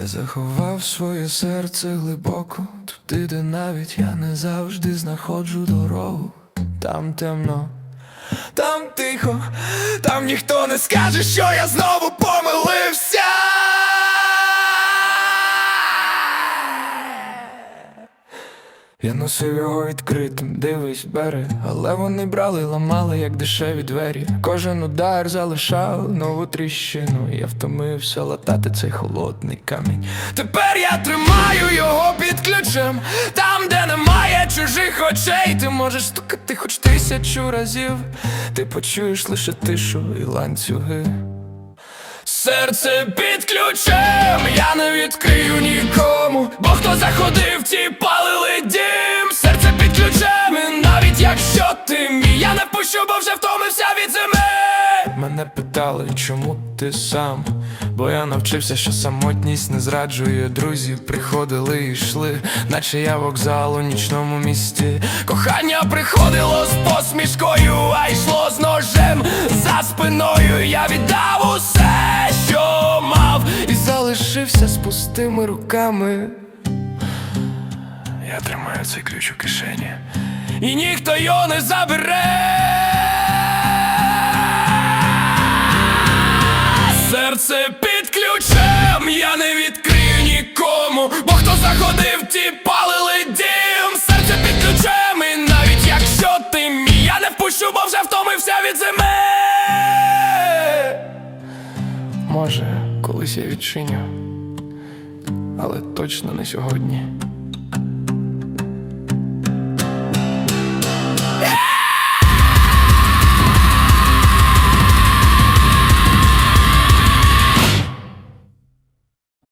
Я заховав своє серце глибоко, туди, де навіть я не завжди знаходжу дорогу. Там темно, там тихо, там ніхто не скаже, що я знову помилився. Я носив його відкритим, дивись, бери, але вони брали, ламали, як дешеві двері. Кожен удар залишав нову тріщину. Я втомився латати цей холодний камінь. Тепер я тримаю його під ключем, там, де немає чужих очей. Ти можеш стукати хоч тисячу разів. Ти почуєш лише тишу і ланцюги. Серце під ключем, я не відкрию нікому, бо хто заходив, ті палили дім. Серце під ключем, навіть якщо ти мій, я не впущу, бо вже втомився від зими. Мене питали, чому ти сам? Бо я навчився, що самотність не зраджує друзів. Приходили і йшли, наче я вокзал у нічному місті. Кохання приходило з посмішкою, а йшло з ножем за спиною. Я віддав усе, що мав, і залишився з пустими руками. Я тримаю цей ключ у кишені, і ніхто його не забере. Серце під ключем, я не відкрию нікому, бо хто заходив, ті палили дім. Серце під ключем, і навіть якщо ти мій, я не впущу, бо вже втомився від зими. Може, колись я відчиню, але точно не сьогодні.